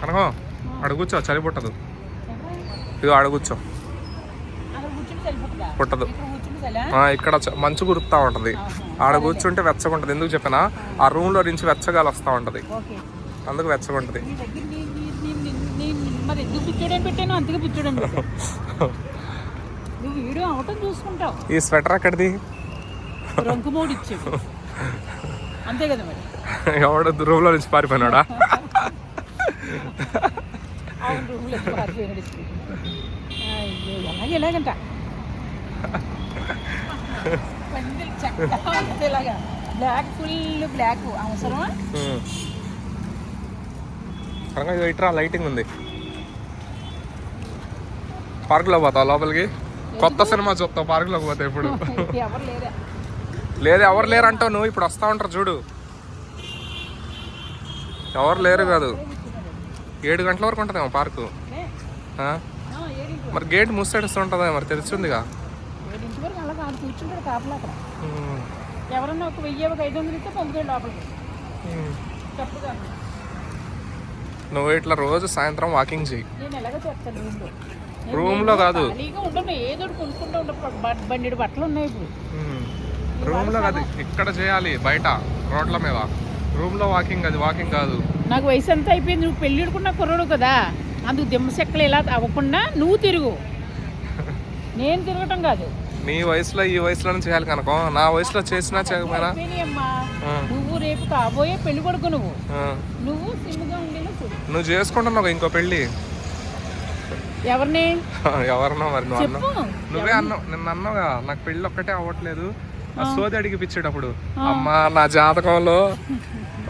కనకం అక్కడ కూర్చో చలి పుట్టదు. ఇదిగో ఆడ కూర్చో. పుట్టదు. ఇక్కడ మంచు కురుకుతా ఉంటది. ఆడ కూర్చుంటే వెచ్చగా ఉంటది. ఎందుకు చెప్పినా? ఆ రూమ్లో నుంచి వెచ్చగాలి వస్తా ఉంటది. అందుకు వెచ్చగా ఉంటది. ఈ స్వెటర్ ఎక్కడిది? ఎవడు రూమ్లో నుంచి పారిపోయినాడా? అవును రూమ్లో పారిపోయినాడు ఇప్పుడు. అయ్యో, ఎలాగ ఎలాగంట? పందిరి చక్కగా ఉంటుంది ఇలాగా. బ్లాక్ ఫుల్ బ్లాక్ అవసరమా? ఉమ్. కనుక ఇది ఇట్రా లైటింగ్ ఉంది. పార్క్లో పోతావు లోపలికి? కొత్త సినిమా చూస్తావు పార్క్లోకి పోతావు ఇప్పుడు ఎవరు లేరా? లేదు ఎవరు లేరు అంటావు నువ్వు? ఇప్పుడు వస్తా ఉంటారు చూడు. ఎవరు లేరు కాదు. ఏడు గంటల వరకు ఉంటుందేమో పార్కు? మరి గేట్ మూసేడుస్తూ ఉంటుందా మరి? తెలిసిందిగా. ఎవరన్నా ఒక వెయ్యి ఒక ఐదు వందలు ఇస్తే పంపుతాడు లోపలికి. ఉమ్. తప్పుగా నువ్వు ఇట్లా రోజు సాయంత్రం వాకింగ్ చెయ్యి. రూమ్లో కాదు. బండి బట్టలు ఉన్నాయి ఇప్పుడు. రూమ్లో కాదు ఇక్కడ చేయాలి బయట రోడ్ల మీద. రూమ్లో వాకింగ్ అది వాకింగ్ కాదు. నాకు వయసు అంతా అయిపోయింది నువ్వు పెళ్ళిడుకున్న కుర్రోడు కదా. అందుకు దిమ్మ చెక్కలు ఇలా అవ్వకుండా నువ్వు తిరుగు. నేను తిరగటం కాదు. నీ వయసులో ఈ వయసులోనే చేయాలి కనుక. నా వయసులో చేసినా చేయకపోయినా. నువ్వు రేపు కాబోయే పెళ్ళి కొడుకు నువ్వు. నువ్వు సిమ్గా ఉండేలా చూడు. నువ్వు చేసుకుంటున్నావు ఇంకో పెళ్ళి. ఎవరిని? ఎవరన్నా మరి నువ్వు అన్నావు. నువ్వే అన్నావు. నిన్న అన్నావుగా నాకు పెళ్ళి ఒక్కటే అవ్వట్లేదు. ఆ సోది అడిగి పిచ్చాడప్పుడు అమ్మా నా జాతకంలో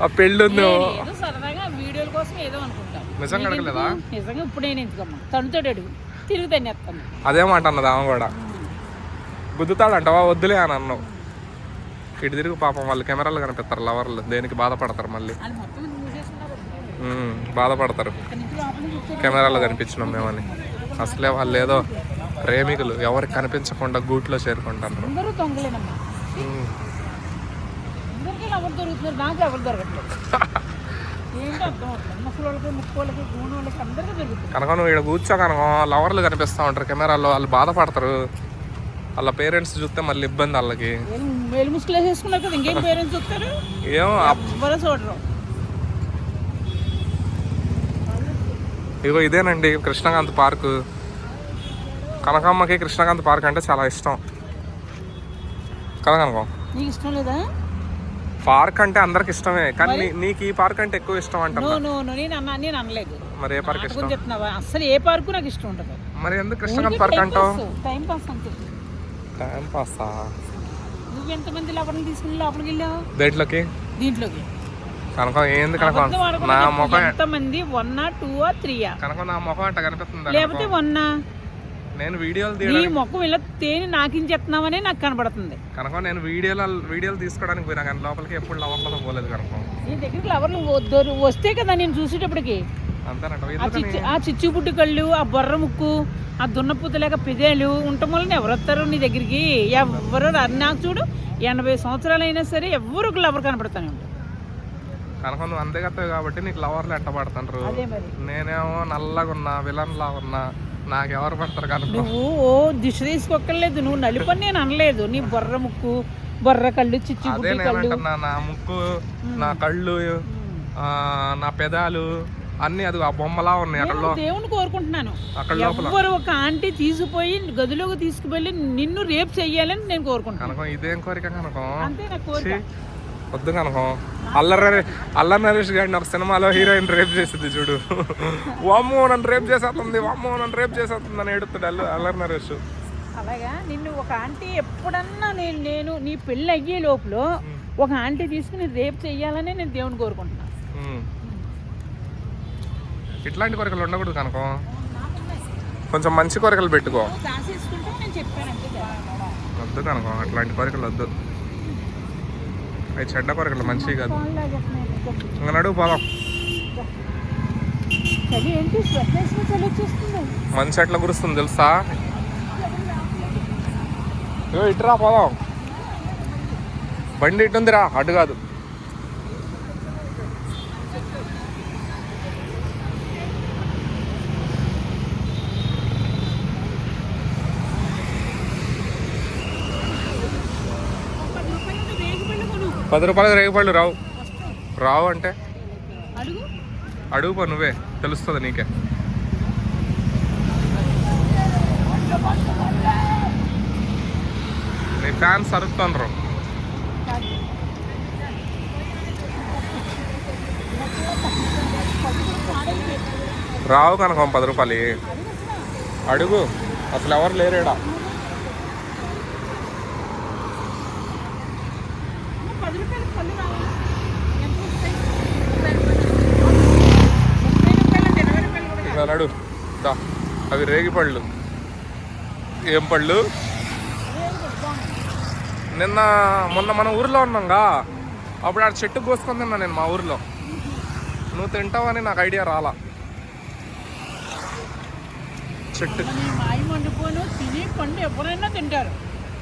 ఆ పెళ్ళి ఉంది నేను ఏదో సరదాగా వీడియోల కోసం ఏదో అనుకుంటాం. నిజంగా అడగలేదా నిజంగా ఇప్పుడు నేను ఎందుకమ్మా? తనుతాడు అడుగు. అదే మాట అన్నది ఆమె కూడా. గుద్దుతాడంటవా? వద్దులే అని అన్నావు ఇటు తిరుగు పాపం వాళ్ళు కెమెరాలు కనిపిస్తారు లవర్లు. దేనికి బాధపడతారు మళ్ళీ? అది మొత్తం మూసేస్తున్నారు ఉమ్, బాధపడతారు. ఇక్కడ నుంచి కెమెరాలో కనిపించినాం మేమని. అసలే వాళ్ళు ఏదో ప్రేమికులు. ఎవరికి కనిపించకుండా గూట్లో చేరుకుంటారు. అందరూ దొంగలేనమ్మా. అందరికీ ఎవరు దొరుకుతున్నారు? నాకు ఎవరు దొరకట్లేదు. ఏంటో అర్థం అవుతుంది ముసలోళ్ళకి ముక్కోళ్ళకి గూనోళ్ళకి అందరికీ దొరుకుతుంది. కనుక నువ్వు ఇక్కడ కూర్చో కనుక. లవర్లు కనిపిస్తూ ఉంటారు. కెమెరాలో వాళ్ళు బాధపడతారు. వాళ్ళ పేరెంట్స్ చూస్తే మళ్ళీ ఇబ్బంది వాళ్ళకి. వేలు వేలు ముసుగులు వేసేసుకున్నారు కదా ఇంకేం పేరెంట్స్ చూస్తారు? ఏమో ఎవరో చూడరు. ఇగో ఇదేనండి కృష్ణకాంత్ పార్క్. కనకమ్మకి కృష్ణకాంత్ పార్క్ అంటే చాలా ఇష్టం. కదా కనకం నీకు ఇష్టం లేదా? పార్క్ అంటే అందరికి ఇష్టమే కానీ నీకు ఈ పార్క్ అంటే ఎక్కువ ఇష్టం అంట నేను అన్నా నేను అనలేదు. మరి ఏ పార్క్ ఇష్టం? చెప్తున్నావా? అసలు ఏ పార్కు నాకు ఇష్టం ఉండదు. మరి ఎందుకు కృష్ణకాంత్ పార్క్ అంటావు? టైం పాస్ అంతే. టైం పాసా? నువ్వు ఎంతమంది లోపలికి తీసుకుని లోపలికి వెళ్ళావు? దేంట్లోకి? దీంట్లోకి. కనకం ఏంది కనకం? నా. ముఖం ఎంతమంది? వన్నా టూ ఆ త్రీయా? కనకం నా ముఖం అట్ట కనిపిస్తుందా లేకపోతే? వన్నా? నేను వీడియోలు నీ తీయడానికి ముఖం ఇలా తేని నాకించేస్తున్నావనే నాకు కనబడుతుంది. కనుక నేను వీడియోలు వీడియోలు తీసుకోవడానికి పోయినా కానీ లోపలికి ఎప్పుడు లవర్లతో పోలేదు కనుక నీ దగ్గరికి ఎవరు వద్దరు వస్తే కదా నేను చూసేటప్పటికి. అంతేనంట ఆ ఎందుకని? చిచ్చు ఆ చిచ్చుబుడ్డి కళ్ళు ఆ బొర్ర ముక్కు ఆ దున్నపుతలేక పెదేలు ఉండటం వల్ల ఎవరు వస్తారు నీ దగ్గరికి? ఎవరు రారు. నాకు చూడు ఎనభై సంవత్సరాలు అయినా సరే ఎవరు ఒక లవర్ కనపడతానే ఉంటారు. కనుక నువ్వు అందగత్తవి కాబట్టి నీకు లవర్లు ఎట్ట పడుతుంటారు అదే మరి. నేనేమో నల్లగా ఉన్నా విలన్ లా ఉన్నా నాకు ఎవరు పడతారు కనుక నువ్వు ఓ దిశ తీసుకోక్కర్లేదు నువ్వు నలుపని నేను అనలేదు. నీ బొర్ర ముక్కు బొర్ర కళ్ళు అదే కళ్ళు. అంటున్నా నా ముక్కు నా కళ్ళు ఆ, నా పెదాలు అన్ని అది ఆ బొమ్మలా ఉన్నాయి అక్కడ నేను దేవుని కోరుకుంటున్నాను. అక్కడ లోపల. ఎవ్వరు ఒక ఆంటీ తీసుకుపోయి గదిలోకి తీసుకువెళ్ళి నిన్ను రేపు చెయ్యాలని నేను కోరుకుంటున్నాను. కనుక ఇదేం కోరిక కనుక? అంతే నా కోరిక. వద్దు కనుక అల్లరి అల్లరి నరేష్ గారిని ఒక సినిమాలో హీరోయిన్ రేప్ చేసింది చూడు. వామ్మో నన్ను రేప్ చేసేస్తుంది వామ్మో నన్ను రేప్ చేసేస్తుంది అని ఏడుస్తాడు అల్లు అల్లరి నరేష్. అలాగా? నిన్ను ఒక ఆంటీ ఎప్పుడన్నా నేను నేను నీ పెళ్ళి అయ్యే లోపల ఒక ఆంటీ తీసుకుని రేపు చెయ్యాలని నేను దేవుని కోరుకుంటున్నాను. ఇట్లాంటి కోరికలు ఉండకూడదు కనుక. కొంచెం మంచి కోరికలు పెట్టుకో. వద్దు కనుక అట్లాంటి కోరికలు వద్దు. అవి చెడ్డ కోరికలు మంచివి కాదు. ఇంకా నడువు పోదాం. మంచి ఎట్లా కురుస్తుంది తెలుసా? ఇటురా పోదాం. బండి ఇటు ఉందిరా అటు కాదు. పది రూపాయలు రేగిపళ్ళు రావు. రావు అంటే? అడుగు. పో నువ్వే తెలుస్తుంది నీకే. నీ ఫ్యాన్స్ అరుపుతుండ్రు రావు కనుక పది రూపాయలు. అడుగు అసలు ఎవరు లేరేడా పది రూపాయలు పళ్ళు రావాలి ఎంత వస్తాయి ముప్పై రూపాయలు అంటే ఇరవై రూపాయలు కూడా నడు దా అవి రేగి పళ్ళు. ఏం పళ్ళు? నిన్న మొన్న మన ఊర్లో ఉన్నాంగా. అప్పుడు ఆడ చెట్టు కోసుకొని తిన్నా నేను మా ఊర్లో. నువ్వు తింటావని నాకు ఐడియా రాలా. చెట్టు.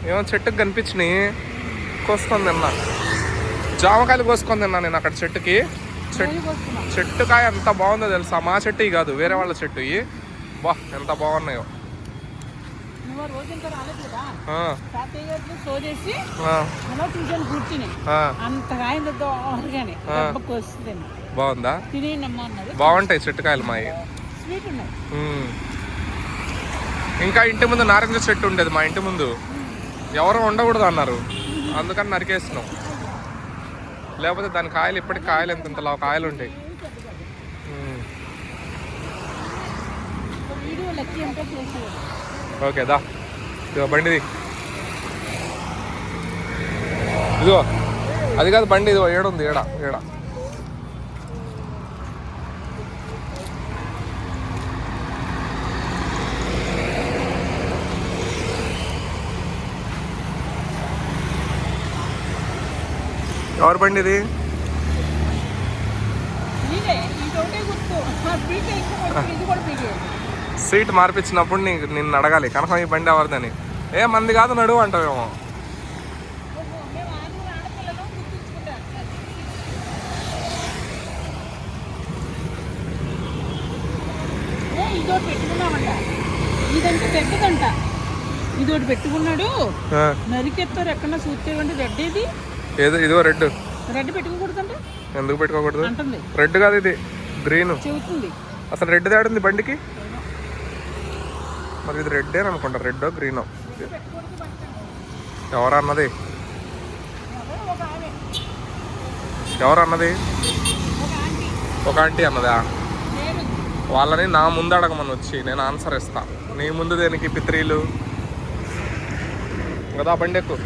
ఏమో చెట్టుకు కనిపించినాయి. కోసుకొని తిన్నా. జామకాయలు కోసుకొని తిన్నా నేను అక్కడ చెట్టుకి. చెట్టు కాయ ఎంత బాగుందో తెలుసా? మా చెట్టు ఇవి కాదు వేరే వాళ్ళ చెట్టు బా ఎంత బాగున్నాయో. బాగుందా? బాగుంటాయి చెట్టు కాయలు మావి. ఇంకా ఇంటి ముందు నారింజ చెట్టు ఉండేది మా ఇంటి ముందు. ఎవరు ఉండకూడదు అన్నారు. అందుకని నరికేసినాం. లేకపోతే దాని కాయలు ఇప్పటికి కాయలు ఎంత ఇంతలా కాయలు ఉంటాయి. ఓకే దా. ఇదిగో బండిది. ఇదిగో. అది కాదు బండి ఇదిగో ఏడుంది ఏడ ఏడ. ఎవరి బండి ఇది సీట్ మార్పించినప్పుడు నీ నిన్ను అడగాలి. కనుక ఈ బండి ఎవరిదని. ఏ మంది కాదు నడువు అంటావేమో. ఇదోటి పెట్టుకున్నాడు. నరికెత్తారు ఎక్కడ చూస్తేవండి రెడ్ ఇది ఏదో ఇదిగో రెడ్. రెడ్ పెట్టుకోకూడదంటే ఎందుకు పెట్టుకోకూడదు? రెడ్ కాదు ఇది. గ్రీన్. అసలు రెడ్ తేడుంది బండికి? మరి ఇది రెడ్డే అనుకుంటా. రెడ్డో గ్రీనో? ఎవరు అన్నది? ఎవరో ఒక ఆంటీ అన్నదా? నేను వాళ్ళని నా ముందు అడగమని వచ్చి. నేను ఆన్సర్ ఇస్తా. నీ ముందు దేనికి పిత్రీలు? కదా బండి ఎక్కు.